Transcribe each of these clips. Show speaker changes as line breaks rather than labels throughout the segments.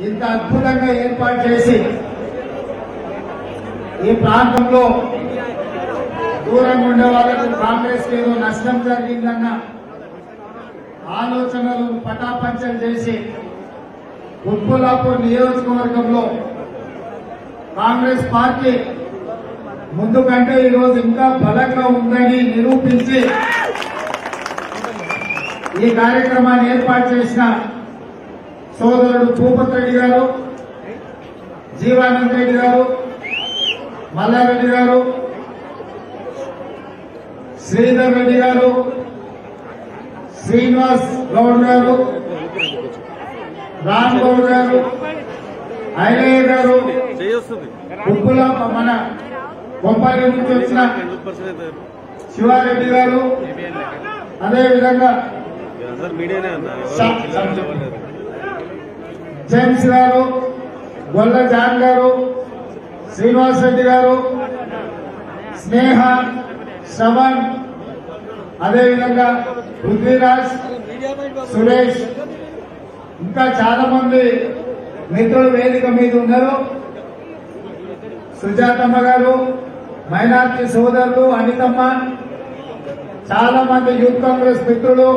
ఇంత అద్భుతంగా ఏర్పాటు చేసి ఈ ప్రాంతంలో దూరంగా ఉండే వాళ్ళకు కాంగ్రెస్ ఏదో నష్టం జరిగిందన్న ఆలోచనలు పటాపంచం చేసి ఉప్పులాపూర్ నియోజకవర్గంలో కాంగ్రెస్ పార్టీ ముందు కంటే ఈరోజు ఇంకా బలంగా ఉందని నిరూపించి ఈ కార్యక్రమాన్ని ఏర్పాటు చేసిన సోదరుడు భూపత్ రెడ్డి గారు జీవానంద్ రెడ్డి గారు మల్లారెడ్డి గారు శ్రీధర్ రెడ్డి గారు శ్రీనివాస్ గౌడ్ గారు రామ్ గౌడ్ గారు ఐలయ్య గారు ఉప్పుల మన బొంబాయి నుంచి వచ్చిన శివారెడ్డి గారు అదే విధంగా
అందరు మీడియానే అన్న
స-
ఎవరు పిల్లలు చెప్పలేదు
జేమ్స్ గారు గొల్ల జాన్ గారు శ్రీనివాస్ రెడ్డి గారు స్నేహ శ్రవణ్ అదేవిధంగా పృథ్వీరాజ్ సురేష్ ఇంకా చాలా మంది మిత్రులు వేదిక మీద ఉన్నారు. సుజాతమ్మ గారు మైనార్టీ సోదరులు అనితమ్మ చాలా మంది యూత్ కాంగ్రెస్ మిత్రులు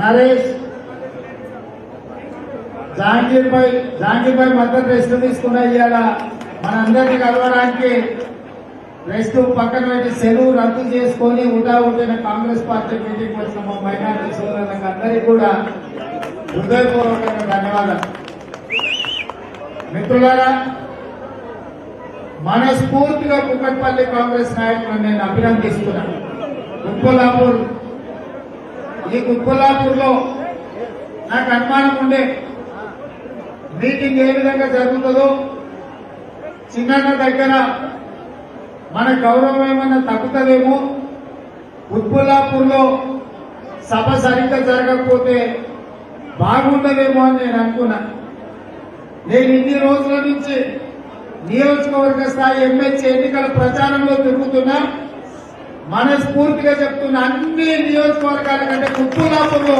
నరేష్ జాంగీర్ పై జాంగీర్ పై మద్దతు రెస్ట్ తీసుకున్న ఇవాళ మనందరినీ కలవడానికి రెస్ట్ పక్కన పెట్టి సెలవు రద్దు చేసుకొని ఉదా ఉండిన కాంగ్రెస్ పార్టీ మీటింగ్ వచ్చిన మా మైనార్టీ సోదరులకు అందరికీ కూడా హృదయపూర్వకంగా ధన్యవాదాలు. మిత్రులారా మనస్ఫూర్తిగా కుక్కట్పల్లి కాంగ్రెస్ నాయకులను నేను అభినందిస్తున్నాను కుప్పలాపూర్ ఈ కుప్పలాపూర్లో నాకు అనుమానం ఉండే మీటింగ్ ఏ విధంగా జరుగుతుందో చిన్న దగ్గర మన గౌరవం ఏమైనా తగ్గుతుందేమో? ఉత్పుల్లాపూర్లో సభ సరిగ్గా జరగకపోతే బాగుండదేమో అని నేను అనుకున్నా. నేను ఇన్ని రోజుల నుంచి నియోజకవర్గ స్థాయి ఎమ్మెల్సీ ఎన్నికల ప్రచారంలో తిరుగుతున్నా మనస్ఫూర్తిగా చెప్తున్న అన్ని నియోజకవర్గాల కంటే కుత్తులాపూర్లో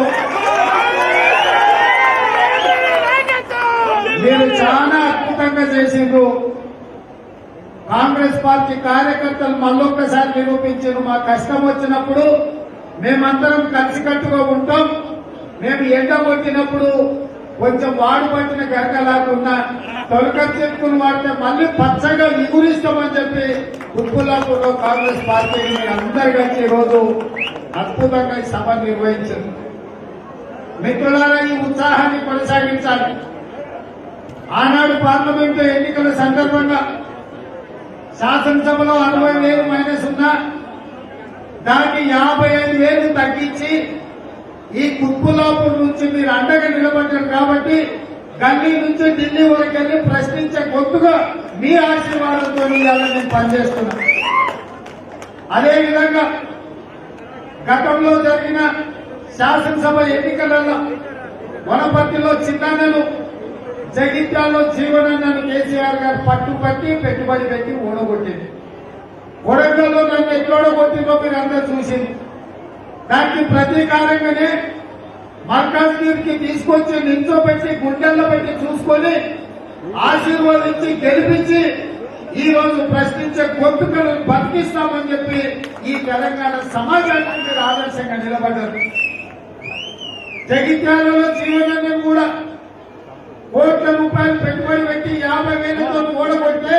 మీరు చాలా అద్భుతంగా చేసిండ్రు. కాంగ్రెస్ పార్టీ కార్యకర్తలు మళ్ళొక్కసారి నిరూపించారు. మా కష్టం వచ్చినప్పుడు మేమందరం కలిసికట్టుగా ఉంటాం. మేము ఎండ కొట్టినప్పుడు కొంచెం వాడు పట్టిన గరకలాగున్నా తొలక చెప్పుకుని వాడితే మళ్ళీ పచ్చగా ఎగురిస్తామని చెప్పి ఉప్పులాపూర్లో కాంగ్రెస్ పార్టీని మీ అందరు కలిసి ఈరోజు అద్భుతంగా ఈ సభ నిర్వహించారు మిత్రులారా ఈ ఉత్సాహాన్ని కొనసాగించాలి. ఆనాడు పార్లమెంట్ ఎన్నికల సందర్భంగా శాసనసభలో అరవై వేలు మైనస్ ఉన్నా దాన్ని యాభై ఐదు వేలు తగ్గించి ఈ కుత్బులాపూర్ నుంచి మీరు అండగా నిలబడ్డారు కాబట్టి గల్లీ నుంచి ఢిల్లీ వరకు వెళ్ళి ప్రశ్నించే గొంతుగా మీ ఆశీర్వాదంతో నేను పనిచేస్తున్నా. అదేవిధంగా గతంలో జరిగిన శాసనసభ ఎన్నికలలో వనపర్తిలో చిన్నన్నలు జగిత్యాల్లో జీవనన్నను కేసీఆర్ గారు పట్టుపట్టి పెట్టుబడి పెట్టి ఓడగొట్టింది కొడంగల్లో నన్ను ఎట్లాడగొట్టిందో మీరు అందరూ చూసింది. దానికి ప్రతీకారంగానే మల్కాజ్గిరికి తీసుకొచ్చి నిల్చోబెట్టి గుండెల్లో పెట్టి చూసుకొని ఆశీర్వదించి గెలిపించి ఈ రోజు ప్రశ్నించే గొంతుకలను బతికిస్తామని చెప్పి ఈ తెలంగాణ సమాజానికి ఆదర్శంగా నిలబడ్డారు. జగిత్యాలలో జీవనాన్ని కూడా కోట్ల రూపాయలు పెట్టుబడి పెట్టి యాభై వేలతో ఓడగొట్టే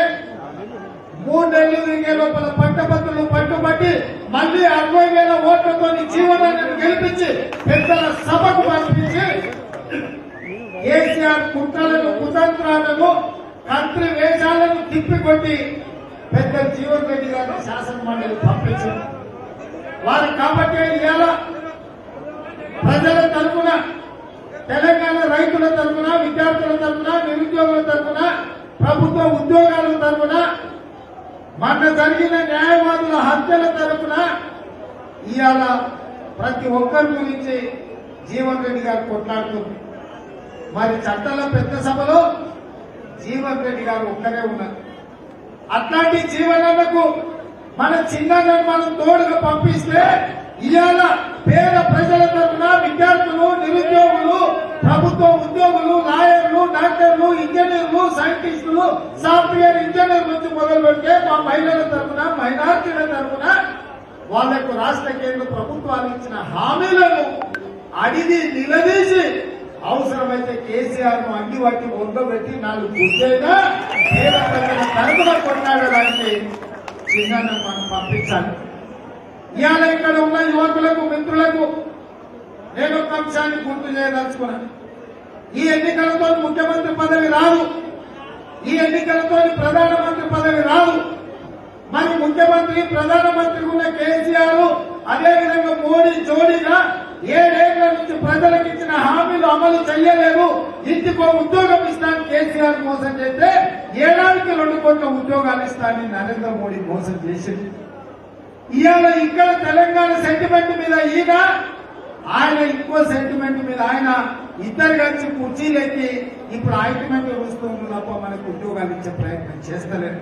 మూడు నెలలు తిరిగే లోపల పట్టభద్రులు పట్టుబట్టి మళ్ళీ అరవై వేల ఓట్లతో జీవనాన్ని గెలిపించి పెద్దల సభకు పంపించి కేసీఆర్ కుట్రలను కుతంత్రాలను కంత్రి వేషాలను తిప్పికొట్టి పెద్ద జీవన్ రెడ్డి గారిని శాసనమండలి పంపించారు. వారు కాబట్టి ఇవాళ ప్రజల తరఫున తెలంగాణ రైతుల తరఫున విద్యార్థుల తరఫున నిరుద్యోగుల తరఫున ప్రభుత్వ ఉద్యోగాల తరఫున మన జరిగిన న్యాయవాదుల హత్యల తరఫున ఇవాళ ప్రతి ఒక్కరి గురించి జీవన్ రెడ్డి గారు కొట్లాడుతుంది మరి చట్టాల పెద్ద సభలో జీవన్ రెడ్డి గారు ఒక్కరే ఉన్నారు. అట్లాంటి జీవనకు మన చిన్న మనం తోడుగా పంపిస్తే ఇవాళ పేద ప్రజల తరఫున విద్యార్థులు నిరుద్యోగులు ప్రభుత్వ ఉద్యోగులు లాయర్లు ఇంజనీర్లు సైంటిస్టులు సాఫ్ట్వేర్ ఇంజనీర్ నుంచి మొదలు పెడితే మా మహిళల తరఫున మైనార్టీల తరఫున వాళ్ళకు రాష్ట్ర కేంద్ర ప్రభుత్వాలు ఇచ్చిన హామీలను అడిగి నిలదీసి అవసరమైతే కేసీఆర్ను అండి వట్టి ఒంగబెట్టి నాలుగు గుర్తైనా పేద ప్రజల తరఫున కొట్లాడడానికి చిన్న మనం పంపించాలి. ఇవాళ ఇక్కడ ఉన్న యువకులకు మిత్రులకు నేను ఒక అంశాన్ని గుర్తు చేయదలుచుకున్నాను ఈ ఎన్నికలతో ముఖ్యమంత్రి పదవి రాదు. ఈ ఎన్నికలతో ప్రధానమంత్రి పదవి రాదు. మరి ముఖ్యమంత్రి ప్రధానమంత్రి ఉన్న కేసీఆర్ అదేవిధంగా మోడీ జోడీగా ఏడేళ్ళ నుంచి ప్రజలకు ఇచ్చిన హామీలు అమలు చేయలేదు ఇంటికో ఉద్యోగం ఇస్తాను కేసీఆర్ మోసం చేస్తే ఏడాదికి రెండు కోట్ల ఉద్యోగాలు ఇస్తానని నరేంద్ర మోడీ మోసం చేసింది. ఇవాళ ఇక్కడ తెలంగాణ సెంటిమెంట్ మీద ఈయన ఆయన ఇంకో సెంటిమెంట్ మీద ఆయన ఇద్దరు కలిసి కుర్చీలెక్కి ఇప్పుడు ఆయింట్మెంట్ చూస్తుంది తప్ప మనకు ఉద్యోగాలు ఇచ్చే ప్రయత్నం చేస్తలేదు.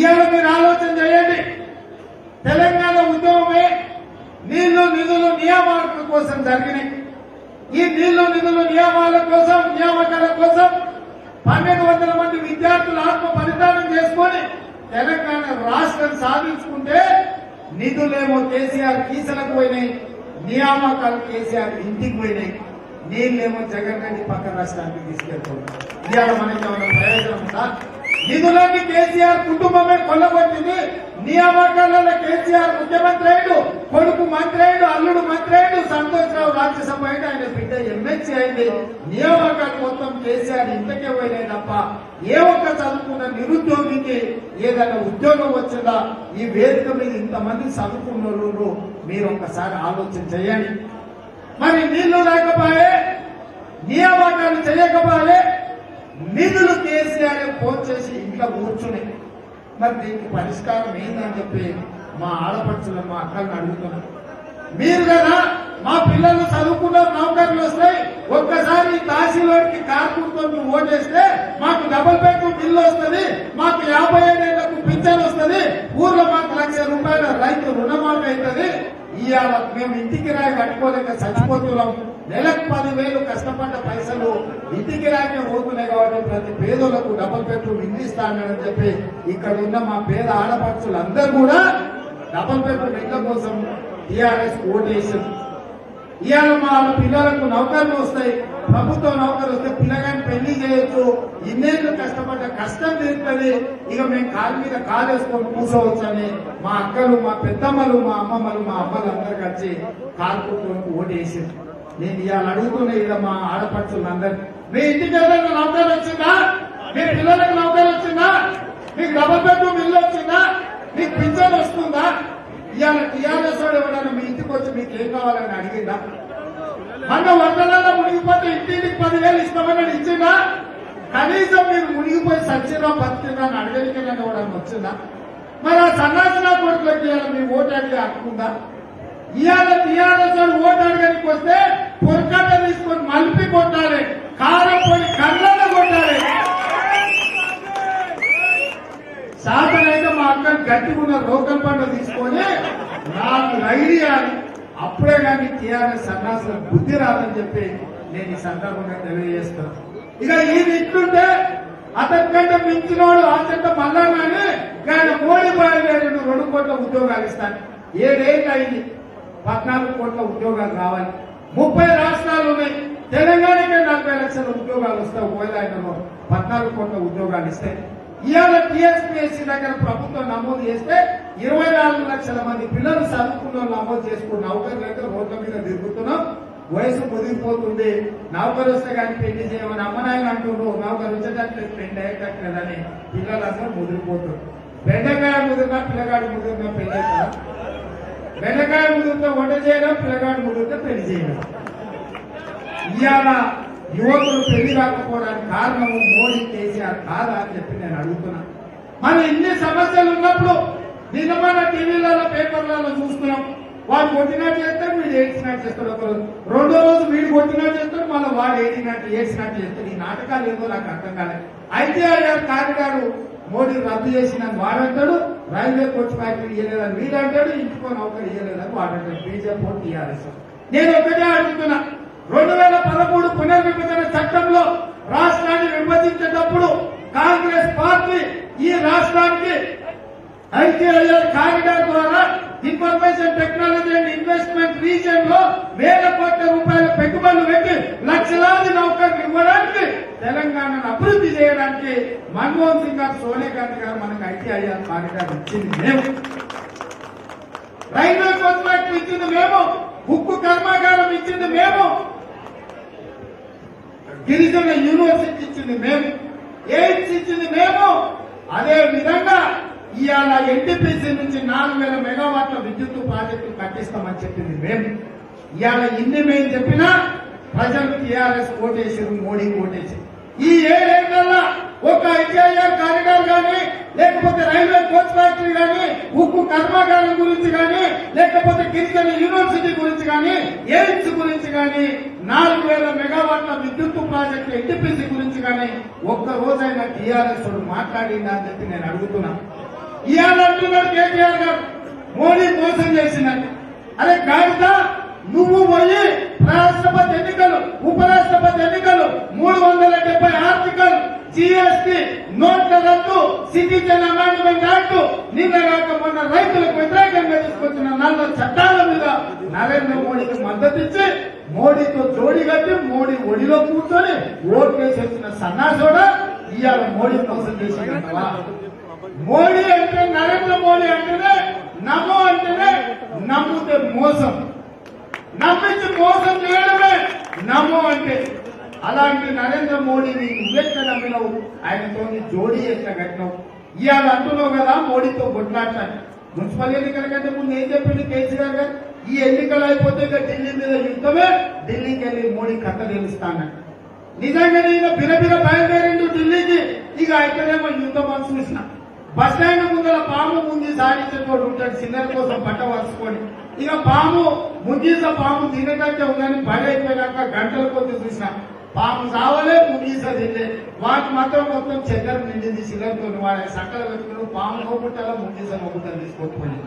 ఇవాళ మీరు ఆలోచన చేయండి. తెలంగాణ ఉద్యోగమే నీళ్ళు నిధులు నియామకాల కోసం జరిగినాయి. ఈ నీళ్ళు నిధులు నియామాల కోసం నియామకాల కోసం పన్నెండు వందల మంది విద్యార్థులు ఆత్మ బలిదానం చేసుకొని తెలంగాణ రాష్ట్రం సాధించుకుంటే నిధులేమో కేసీఆర్ కీసలకు పోయినాయి నియామకాలు కేసీఆర్ ఇంటికి పోయినాయి. నీళ్ళేమో జగన్ రెడ్డి పక్క రాష్ట్రానికి తీసుకెళ్తున్నాం. ఇవాళ మనకి ఏమైనా ప్రయోజనం ఉందా? నిధులన్నీ కేసీఆర్ కుటుంబమే కొల్లగొట్టింది. నియామకాలలో కేసీఆర్ ముఖ్యమంత్రి అయ్యాడు కొడుకు మంత్రి అయ్యాడు అల్లుడు మంత్రి అయ్యాడు సంతోషరావు రాజ్యసభ అయ్యాడు ఆయన బిడ్డ ఎమ్మెల్సీ అయింది. నియామకాలు మొత్తం కేసీఆర్ ఇంతకే పోయినాయి తప్ప ఏ ఒక్క చదువుకున్న నిరుద్యోగికి ఏదైనా ఉద్యోగం వచ్చిందా? ఈ వేదిక మీద ఇంతమంది చదువుకున్న మీరు ఒక్కసారి ఆలోచన చేయండి. మరి నీళ్ళు లేకపోయే నియామకాలు చేయకపోయే నిధులు కేసీఆర్ ఫోన్ చేసి ఇంట్లో కూర్చుని. మరి దీనికి పరిష్కారం ఏందని చెప్పి మా ఆడపడుచులను మా అక్కలను అడుగుతున్నాను మీరు కదా మా పిల్లలు చదువుకున్న నౌకర్లు వస్తాయి ఒక్కసారి ఈ తహసీల్దార్కి నువ్వు ఓటేస్తే మాకు డబుల్ బెడ్రూమ్ బిల్లు వస్తుంది మాకు యాభై ఏడేళ్ళకు పింఛన్ వస్తుంది ఊర్లో మాకు లక్ష రూపాయల రైతు రుణమాఫీ అవుతుంది ఇవాళ మేము ఇంటికి రాయి కట్టుకోలేక చచ్చిపోతున్నాం. నెలకు పదివేలు కష్టపడ్డ పైసలు ఇంటికి రాకే పోతున్నాయి కాబట్టి ప్రతి పేదలకు డబుల్ బెడ్రూమ్ ఇల్లు ఇస్తానని చెప్పి ఇక్కడ ఉన్న మా పేద ఆడపడుచులు అందరూ కూడా డబుల్ బెడ్రూమ్ ఇళ్ళ కోసం టీఆర్ఎస్ ఓటేసింది. ఇవాళ మా పిల్లలకు నౌకర్లు వస్తాయి. ప్రభుత్వ నౌకరు వస్తే పిల్లగాని పెళ్ళి చేయొచ్చు ఇన్నేళ్ళు కష్టపడ్డ కష్టం తీరుతుంది. ఇక మేము కాలు మీద కాలు వేసుకొని కూర్చోవచ్చని మా అక్కలు మా పెద్దమ్మలు మా అమ్మమ్మలు మా అమ్మలు అందరు కలిసి కాలు కుట్టుకొని ఓటేసింది నేను ఇవాళ అడుగుతున్నా ఇలా మా ఆడపడుచులు మీ ఇంటికి ఎవరైనా నౌకర్ వచ్చిందా? మీ పిల్లలకు నౌకర్ వచ్చిందా? మీకు డబల్ బెడ్రూమ్ ఇల్లు వచ్చిందా? మీకు పింఛన్ వస్తుందా? ఇవాళ టీఆర్ఎస్ వాడు ఎవరైనా మీ ఇంటికి వచ్చి మీకు ఏం కావాలని అడిగిందా? మన వందనాల మునిగిపోతే ఇంటింటికి పదివేలు ఇస్తామని ఇచ్చిందా? కనీసం మీరు మునిగిపోయి సచ్చినా బతికినా అని అడగలికి కూడా వచ్చిందా మరి ఆ సన్నాసిన కొడుకులకి ఇవాళ మీ ఓటు అడిగి హక్కుందా ఇవాళ టీఆర్ఎస్ వాడు ఓటు అడగడానికి వస్తే పొరకట్ట తీసుకొని మలిపి కొట్టాలి. కారం పోయి కళ్ళలో కొట్టాలి. సాధనైతే మా అక్కని గట్టిగున్న లోకల్ పంట తీసుకొని నాకు రైడియాలి అప్పుడే కానీ టీఆర్ఎస్ సన్నాసుల బుద్ధి రాదని చెప్పి నేను ఈ సందర్భంగా తెలియజేస్తాను ఇక ఈయన ఇట్లుంటే అతని కంటే మించినోడు ఆ మళ్ళా కానీ ఆయన మోడీ బయలుదేరి రెండు కోట్ల ఉద్యోగాలు ఇస్తాను. ఏడేళ్ళు అయింది. పద్నాలుగు కోట్ల ఉద్యోగాలు రావాలి. ముప్పై రాష్ట్రాలు ఉన్నాయి. తెలంగాణకే నలభై లక్షల ఉద్యోగాలు వస్తాయి. ఒకవేళ ఆయనలో పద్నాలుగు కోట్ల ఉద్యోగాలు ఇస్తాయి ఇవాళ టీఎస్పీఎస్సీ దగ్గర ప్రభుత్వం నమోదు చేస్తే ఇరవై నాలుగు లక్షల మంది పిల్లలు చదువుకున్న నమోదు చేసుకున్న నౌకరు లేక రోడ్ల మీద తిరుగుతున్నాం. వయసు ముదిరిపోతుంది. నౌకరు వస్తే కానీ పెళ్ళి చేయమని అమ్మనాయన అంటుండ్రు. నౌకరు వచ్చేటట్లేదు పెళ్ళి అయ్యేటట్లేదని పిల్లలందరూ ముదిరిపోతుంది బెండకాయ ముదిరినా పిల్లగాడు ముదిరినా పెళ్ళి బెండకాయ ముదిరితే వంట చేయడం? పిల్లగాడు ముదిరితే పెళ్ళి చేయడం? ఇవాళ యువకులు పెళ్ళి రాకపోవడానికి కారణము మోడీ కేసీఆర్ కాదా అని చెప్పి నేను అడుగుతున్నా. మనం ఇన్ని సమస్యలు ఉన్నప్పుడు నిన్న టీవీలలో పేపర్లలో చూస్తున్నాం. వాడు కొట్టినట్టు చేస్తారు వీడు ఏడ్చినట్టు చేస్తారు ఒకరు రెండో రోజు వీడు కొట్టినట్టు చేస్తారు మళ్ళీ వాడు ఏడినట్టు ఏడ్చినట్టు చేస్తారు ఈ నాటకాలు ఏదో నాకు అర్థం కాలేదు. ఐటీఆర్ కారిడారు మోడీ రద్దు చేసిన వాడంటాడు రైల్వే కోచ్ ఫ్యాక్టరీ ఇయ్యలేదని వీడంటాడు ఇంటికో నౌకరు ఇయ్యలేదని వాడంటాడు బీజేపీ టీఆర్ఎస్ నేను ఒకటే అడుగుతున్నా. రెండు వేల పదమూడు పునర్విభజన చట్టంలో రాష్ట్రాన్ని విభజించేటప్పుడు కాంగ్రెస్ పార్టీ ఈ రాష్ట్రానికి ఐటీఐఆర్ కారిడార్ ద్వారా ఇన్ఫర్మేషన్ టెక్నాలజీ అండ్ ఇన్వెస్ట్మెంట్ రీజియన్లో వేల కోట్ల రూపాయల పెట్టుబడులు పెట్టి లక్షలాది నౌకర్లు ఇవ్వడానికి తెలంగాణను అభివృద్ధి చేయడానికి మన్మోహన్ సింగ్ గారు సోనియా గాంధీ గారు మనకు ఐటీఐఆర్ కారిడార్ ఇచ్చింది మేము. రైల్వే కాంట్రాక్ట్ ఇచ్చింది మేము. ఉక్కు కర్మాగారం ఇచ్చింది మేము. గిరిజన యూనివర్సిటీ ఇచ్చింది మేము. ఎయిడ్స్ ఇచ్చింది మేము. అదే విధంగా ఇవాళ ఎన్టీపీసీ నుంచి నాలుగు వేల మెగావాట్ల విద్యుత్ ప్రాజెక్టు కట్టిస్తామని చెప్పింది మేము. ఇవాళ ఇన్ని మేము చెప్పినా ప్రజలు టీఆర్ఎస్ ఓటేసారు మోడీ ఓటేసి ఈ ఏడేళ్ళలో ఒక ఐటీఐఆర్ కారిడార్ కానీ లేకపోతే రైల్వే కోచ్ ఫ్యాక్టరీ కానీ ఉక్కు కర్మాగారం గురించి కానీ లేకపోతే గిరిజన యూనివర్సిటీ గురించి కానీ ఎయిమ్స్ గురించి కానీ నాలుగు వేల మెగావాట్ల విద్యుత్ ప్రాజెక్టు ఎన్టీపీసీ గురించి కానీ ఒక్క రోజైనా టీఆర్ఎస్ మాట్లాడిందా అని చెప్పి నేను అడుగుతున్నా. ఇవాళ అంటున్నారు కేటీఆర్ గారు. మోడీ మోసం చేసిందని అరే కాగిత నువ్వు పోయి రాష్ట్రపతి ఎన్నికలు ఉపరాష్ట్రపతి ఎన్నికలు మూడు వందల డెబ్బై ఆర్టికల్ జిఎస్టి నోట్ల రద్దు సిటిజన్ అమెండ్మెంట్ యాక్ట్ నిన్న కాక మొన్న రైతులకు వ్యతిరేకంగా తీసుకొచ్చిన నల్ల చట్టాల మీద నరేంద్ర మోడీకి మద్దతు ఇచ్చి మోడీతో జోడి కట్టి మోడీ ఒడిలో కూర్చొని ఓట్లేసి వచ్చిన సన్నాసోడ ఇవాళ మోడీ మోసం చేసినవా మోడీ అంటే నరేంద్ర మోడీ అంటేనే నమ్మో అంటేనే నమ్మితే మోసం. నమ్మించి మోసం చేయడమే నమ్మో అంటే. అలాంటి నరేంద్ర మోడీని నువ్వెట్లా ఆయనతో జోడీ ఎట్లా కట్టినవు? ఇవాళ అంటున్నావు కదా మోడీతో కొట్లాడటాను మున్సిపల్ ఎన్నికల కంటే ముందు ఏం చెప్పింది కేసీఆర్ గారు? ఈ ఎన్నికలు అయిపోతే ఇక ఢిల్లీ మీద యుద్ధమే. ఢిల్లీకి వెళ్ళి మోడీ కథ నిలుస్తాను నిజంగానే ఇక బిరబిర బయలుదేరిండు ఢిల్లీకి. ఇక అయితేనేమో యుద్ధం అని చూసిన. బస్ స్టాండ్ ముందర పాము ముందు సాగించేటోడు ఉంటాడు సిన్నర్ కోసం పట్ట వరుసుకొని ఇక పాము ముందు పాము తినకంటే ఉందని పని అయిపోయినాక గంటల కొద్ది చూసిన. పాపం చావలే ముంగీస తినలే. వాటి మాత్రం మొత్తం చక్కెర నిండింది సిగర్తో వాడి సక్కల పెట్టుకుని పాము నవ్వుకుంటా ముంగీస నవ్వుకుంటా తీసుకోకపోయింది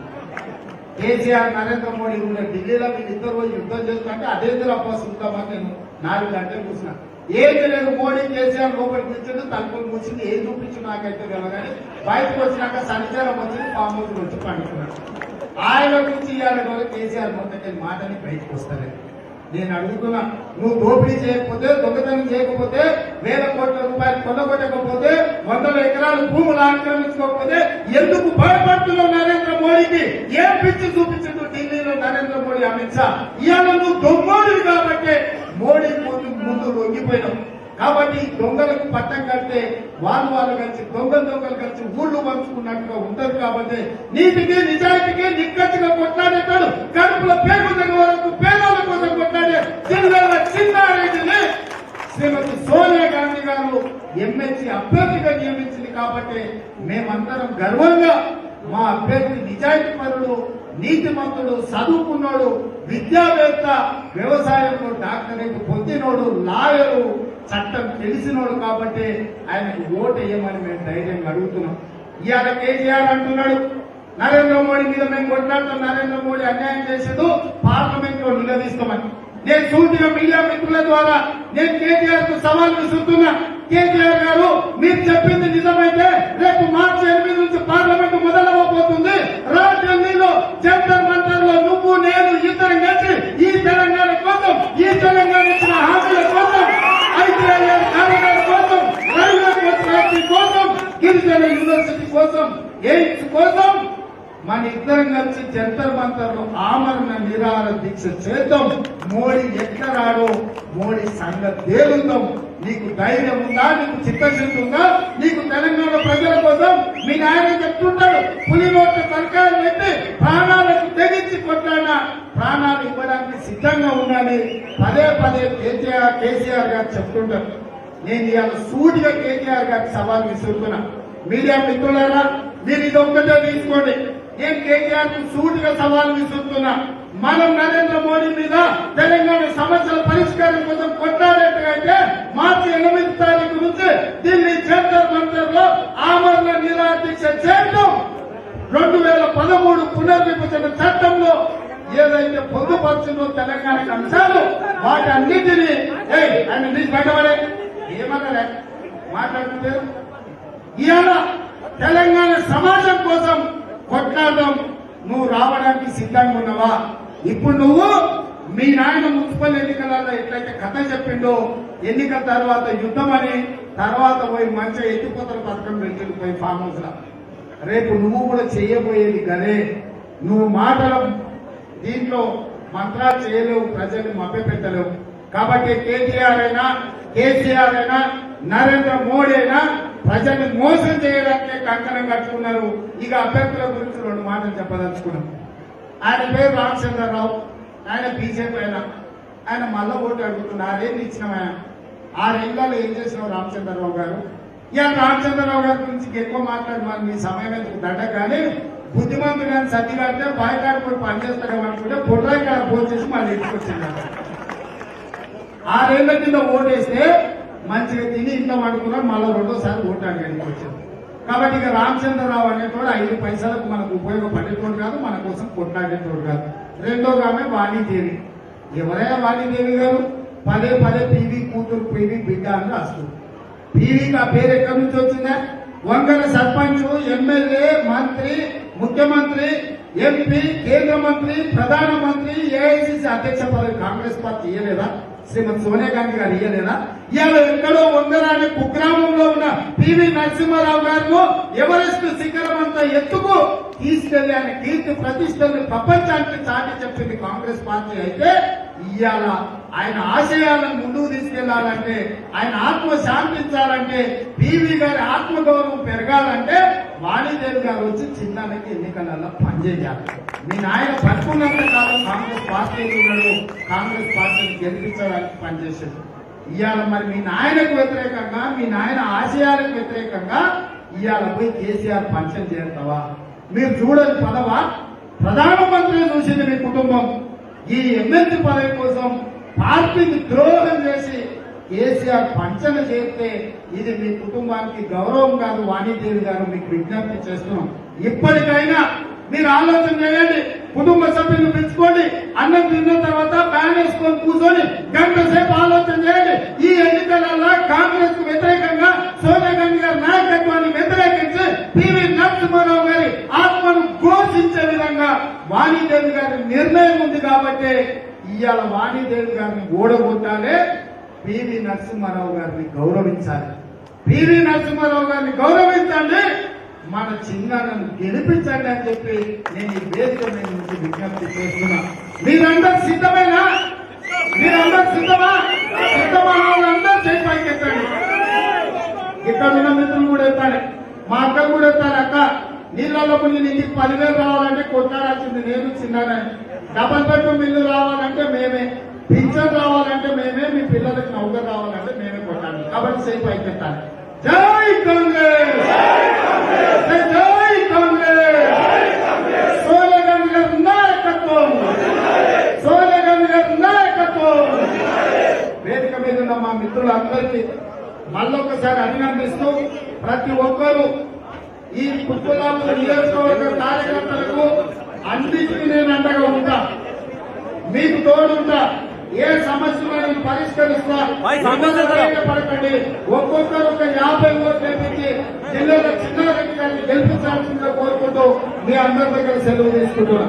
కేసీఆర్ నరేంద్ర మోడీ ఉన్న ఢిల్లీలో మీరు ఇద్దరు పోయి యుద్ధం చేస్తుంటే అదే అబ్బా చూద్దామని నేను నాలుగు గంటలు కూర్చున్నా. ఏది లేదు మోడీ కేసీఆర్ లోపలికి కూర్చుంది తలుపులు కూర్చుంది ఏం చూపించు నాకైతే తెలియదు కానీ బయటకు వచ్చినాక సంచారం వచ్చింది పాము వచ్చి పండుకున్నాడు. ఆయన గురించి ఇవాళ కేసీఆర్ మొత్తం మాటని బయటకు వస్తలేదు. నేను అడుగుతున్నా నువ్వు దోపిడీ చేయకపోతే దొంగతనం చేయకపోతే వేల కోట్ల రూపాయలు కొనగొట్టకపోతే వందల ఎకరాలు భూములు ఆక్రమించుకోకపోతే ఎందుకు భయపడుతున్నావు నరేంద్ర మోడీకి? ఏం పిచ్చి చూపించదు ఢిల్లీలో నరేంద్ర మోడీ అమిత్ షా? ఇవాళ నువ్వు దొంగోడు కాబట్టి మోడీ ముందు ముందు లొంగిపోయినావు. కాబట్టి దొంగలకు పట్టం కడితే వాళ్ళు వాళ్ళు కలిసి దొంగలు దొంగలు కలిసి ఊళ్ళు పంచుకున్నట్టుగా ఉండదు కాబట్టి నీటికి నిజాయితీకి నిక్కచ్చిగా కొట్లాడేటాడు కడుపులో పేగు వరకు పేదల కోసం కొట్లాడే చిన్న చిన్నారెడ్డిని శ్రీమతి సోనియా గాంధీ గారు ఎమ్మెల్సీ అభ్యర్థిగా నియమించింది కాబట్టి మేమందరం గర్వంగా మా అభ్యర్థి నిజాయితీ పరుడు నీతిమంతుడు చదువుకున్నాడు విద్యావేత్త వ్యవసాయంలో డాక్టరేట్ పొందినోడు లాయరు చట్టం తెలిసినోడు కాబట్టి ఆయనకు ఓటు వేయమని మేము ధైర్యంగా అడుగుతున్నాం. ఇవాళ కేసీఆర్ అంటున్నాడు నరేంద్ర మోడీ మీద మేము కొట్లాడుతాం నరేంద్ర మోడీ అన్యాయం చేసేది పార్లమెంట్లో నిలదీస్తామని. నేను చూసిన మీడియా మిత్రుల ద్వారా నేను కేటీఆర్కు సవాల్ విసురుతున్నా. కేటీఆర్ గారు మీరు చెప్పింది నిజమైతే రేపు మార్చి ఎనిమిది నుంచి పార్లమెంట్ మొదలవబోతుంది. రాజధానిలో ఢిల్లీలో జంతర్ మంతర్లో నువ్వు నేను ఇద్దరం కలిసి ఈ తెలంగాణ కోసం ఈ తెలంగాణ ఇచ్చిన హామీ కోసం ఐటీఐఆర్ కారిడార్ కోసం రైల్వే ఫ్యాక్టరీ కోసం గిరిజన యూనివర్సిటీ కోసం ఎయిమ్స్ కోసం మన ఇద్దరం కలిసి జంతర్ మంతర్లో ఆమరణ నిరాహార దీక్ష చేద్దాం. మోడీ ఎక్కడాడో మోడీ సంగతి తేలుద్దాం. నీకు ధైర్యం ఉందా? నీకు చిత్తశుద్ధి ఉందా? నీకు తెలంగాణ ప్రజల కోసం మీ నాయన చెప్తుంటాడు. పులి నోట్ల సర్కారం పెట్టి ప్రాణాలకు తెగించి కొట్లాడిన ప్రాణాలు ఇవ్వడానికి సిద్ధంగా ఉండాలి. పదే పదే కేసీఆర్ కేసీఆర్ గారు చెప్తుంటారు. నేను ఇవాళ సూటిగా కేటీఆర్ గారికి సవాల్ విసురుతున్నా. మీడియా మిత్రులారా మీరు ఇది ఒక్కటే తీసుకోండి. నేను కేటీఆర్కు సూటిగా సవాల్ విసురుతున్నా. మనం నరేంద్ర మోడీ మీద తెలంగాణ సమస్యల పరిష్కారం కోసం కొట్లాడేట్టుగైతే మార్చి ఎనిమిది తారీఖు నుంచి ఢిల్లీ జంతర్ మంతర్లో ఆమరణ నిరాదీక్ష చేయడం రెండు వేల పదమూడు పునర్విభజన చట్టంలో ఏదైతే పొందుపరుచుందో తెలంగాణ అంశాలు వాటి అన్నింటినీ ఏయ్ ఆయన తీసి బయటపడే. ఏమన్నలే మాట్లాడుతున్నారు ఇవాళ తెలంగాణ సమాజం కోసం కొట్లాడడం నువ్వు రావడానికి సిద్ధంగా ఉన్నావా? ఇప్పుడు నువ్వు మీ నాయన మున్సిపల్ ఎన్నికలలో ఎట్లయితే కథ చెప్పిండో ఎన్నికల తర్వాత యుద్ధం అని తర్వాత పోయి మంచిగా ఎత్తిపోతల పథకం పెట్టి పోయి ఫామ్ హౌస్ రేపు నువ్వు కూడా చేయబోయేది గదే. నువ్వు మాటల దీంట్లో మంత్రాలు చేయలేవు ప్రజల్ని మభ్యపెట్టలేవు. కాబట్టి కేటీఆర్ అయినా కేసీఆర్ అయినా నరేంద్ర మోడీ అయినా ప్రజల్ని మోసం చేయడానికే కంకణం కట్టుకున్నారు. ఇక అభ్యర్థుల గురించి రెండు మాటలు చెప్పదలుచుకున్నాం. ఆయన పేరు రామచంద్రరావు ఆయన బీజేపీ ఆయన ఆయన మళ్ళా ఓటు అడుగుతున్నారు ఆరేళ్ళు ఇచ్చినామా ఆరేళ్ళలో ఏం చేసినావు రామచంద్రరావు గారు? ఇవాళ రామచంద్రరావు గారి గురించి ఎక్కువ మాట్లాడి మరి మీ సమయం ఎందుకు దడ్డ కానీ బుద్ధిమంతుడు కానీ సర్ది కడితే బాయికాడు కూడా పనిచేస్తాడేమో అనుకుంటే బుడ్రాయి కాడ ఫోన్ చేసి మళ్ళీ ఇంటికి వచ్చింది ఆరేళ్ళ కింద ఓటేస్తే మంచిగా తిని ఇంట్లో పడుకున్నాడు మళ్ళీ రెండోసారి ఓటు వచ్చింది. కాబట్టి ఇక రామచంద్రరావు అనేటోడు ఐదు పైసలకు మనకు ఉపయోగపడేటోడు కాదు మన కోసం కొట్లాడేటోడు కాదు. రెండోగా ఆమె వాణిదేవి. ఎవరైనా వాణిదేవి గారు? పదే పదే పీవీ కూతురు పీవీ బిడ్డ అని రాస్తుంది పీవీకి ఆ పేరు ఎక్కడి నుంచి వచ్చిందా? వంగల సర్పంచ్ ఎమ్మెల్యే మంత్రి ముఖ్యమంత్రి ఎంపీ కేంద్ర మంత్రి ప్రధానమంత్రి ఏఐసిసి అధ్యక్ష పదవి కాంగ్రెస్ పార్టీ ఇయ్యలేదా? శ్రీమతి సోనియా గాంధీ గారు ఇయ్యలేదా? ఇవాళ ఎక్కడో వంగరాని కుగ్రామంలో ఉన్న పివి నరసింహారావు గారు ఎవరెస్ట్ శిఖరం అంత ఎత్తుకు తీసుకెళ్ళి ఆయన కీర్తి ప్రతిష్టల్ని ప్రపంచానికి చాటి చెప్పింది కాంగ్రెస్ పార్టీ అయితే ఇవాళ ఆయన ఆశయాలను ముందుకు తీసుకెళ్ళాలంటే ఆయన ఆత్మ శాంతించాలంటే పివి గారి ఆత్మగౌరవం పెరగాలంటే వాణిదేవి గారు వచ్చి చిన్నానికి ఎన్నికలలో పనిచేయాలి మీ నాయన పట్టుకున్నంత కాలం కాంగ్రెస్ పార్టీ ఉన్నాడు కాంగ్రెస్ పార్టీని గెలిపించడానికి పనిచేసాడు ఇవాళ మరి మీ నాయనకు వ్యతిరేకంగా మీ నాయన ఆశయాలకు వ్యతిరేకంగా ఇవాళ పోయి కేసీఆర్ పంచం చేస్తావా? మీరు చూడని పదవా? ప్రధానమంత్రి చూసింది మీ కుటుంబం. ఈ ఎమ్మెల్సీ పదవి కోసం పార్టీకి ద్రోహం చేసి కేసీఆర్ పంచన చేస్తే ఇది మీ కుటుంబానికి గౌరవం కాదు వాణిదేవి గారు మీకు విజ్ఞప్తి చేస్తున్నాం. ఇప్పటికైనా మీరు ఆలోచన చేయండి కుటుంబ సభ్యులు పెంచుకోండి అన్నం తిన్న తర్వాత బ్యాన్ వేసుకొని కూర్చొని గంట సేపు ఆలోచన చేయండి. ఈ ఎన్నికలలో కాంగ్రెస్కు వ్యతిరేకంగా సోనియా గాంధీ గారి నాయకత్వాన్ని వ్యతిరేకించి పివి నరసింహారావు గారి ఆత్మను ఘోషించే విధంగా వాణిదేవి గారి నిర్ణయం ఉంది కాబట్టి ఇవాళ వాణిదేవి గారిని ఓడగొట్టాలి. పివి నరసింహారావు గారిని గౌరవించాలి. పివి నరసింహారావు గారిని గౌరవించండి. మన చిన్నను గెలిపించండి అని చెప్పి నేను ఈ వేదిక మీద నుంచి విజ్ఞప్తి చేస్తున్నా. మీరందరూ సిద్ధమేనా? మీరందరూ సిద్ధమా? సిద్ధమా వాళ్ళందరూ చేయి పైకెత్తండి. ఇక్కడ ఉన్న మిత్రులు కూడా ఎత్తాలి మా అక్క కూడా ఎత్తాలి అక్క. నీళ్ళలో కొన్ని నీకు పదివేలు రావాలంటే కొట్టాడాల్సింది నేను చిన్నానే డబల్ బెడ్రూమ్ ఇల్లు రావాలంటే మేమే. పింఛన్ రావాలంటే మేమే మీ పిల్లలకి నౌకర్ రావాలంటే మేమే కొట్టాలి. కాబట్టి సేపు అయిపోతాను. జై కాంగ్రెస్! జై కాంగ్రెస్! సోనియా గాంధీ గారి నాయకత్వం! సోనియా గాంధీ గారి నాయకత్వం! వేదిక మీద ఉన్న మా మిత్రులందరికీ మళ్ళొకసారి అభినందిస్తూ ప్రతి ఒక్కరూ ఈ కుప్పలాపు నియోజకవర్గ కార్యకర్తలకు అన్నిటికీ నేను అండగా ఉంటా. మీకు తోడుంటా. సమస్యలను పరిష్కరిస్తా
వాయి సమస్య కదా.
పడకండి ఒక్కొక్కరు ఒక యాభై ఓట్లు తెప్పించి జిల్లాలో చిన్నారెడ్డి గారిని గెలిపించాల్సిందిగా కోరుకుంటూ మీ అందరి దగ్గర సెలవు తీసుకుంటున్నా